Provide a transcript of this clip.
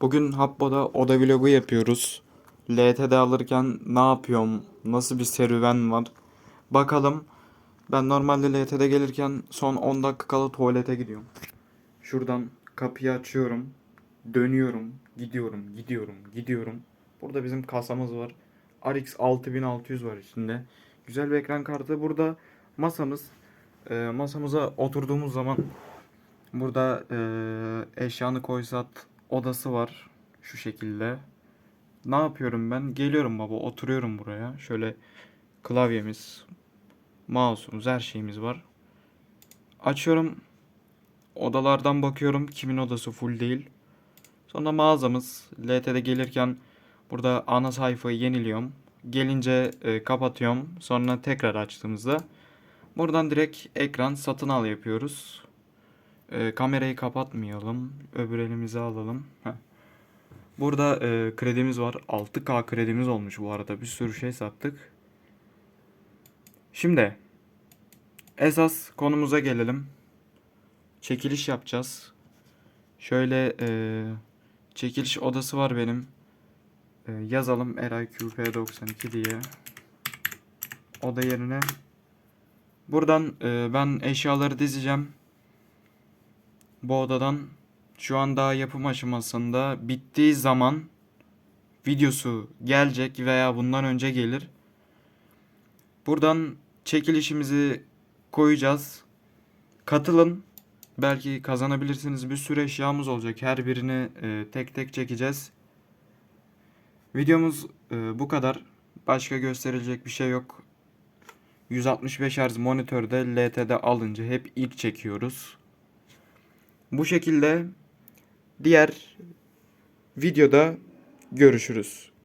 Bugün Habbo'da oda vlogu yapıyoruz. LTD alırken ne yapıyorum? Nasıl bir serüven var? Bakalım. Ben normalde LTD gelirken son 10 dakika kala tuvalete gidiyorum. Şuradan kapıyı açıyorum. Dönüyorum. Gidiyorum. Gidiyorum. Gidiyorum. Burada bizim kasamız var. RX 6600 var içinde. Güzel bir ekran kartı. Burada masamız. Ee, masamıza oturduğumuz zaman Burada eee, eşyanı koysat odası var. Şu şekilde. Ne yapıyorum ben? Geliyorum baba oturuyorum buraya. Şöyle klavyemiz, mouse'umuz her şeyimiz var. Açıyorum. Odalardan bakıyorum. Kimin odası full değil. Sonra mağazamız. LT'de gelirken burada ana sayfayı yeniliyorum. Gelince e, kapatıyorum. Sonra tekrar açtığımızda buradan direkt ekran satın al yapıyoruz. Ee, kamerayı kapatmayalım. Öbür elimize alalım. Heh. Burada e, kredimiz var. 6K kredimiz olmuş bu arada. Bir sürü şey sattık. Şimdi esas konumuza gelelim. Çekiliş yapacağız. Şöyle e, çekiliş odası var benim. E, yazalım Eray QP92 diye. Oda yerine. Buradan e, ben eşyaları dizeceğim. Bu odadan şu an daha yapım aşamasında bittiği zaman videosu gelecek veya bundan önce gelir. Buradan çekilişimizi koyacağız. Katılın. Belki kazanabilirsiniz. Bir sürü eşyamız olacak. Her birini e, tek tek çekeceğiz. Videomuz e, bu kadar. Başka gösterilecek bir şey yok. 165 Hz monitörde LTD alınca hep ilk çekiyoruz. Bu şekilde diğer videoda görüşürüz.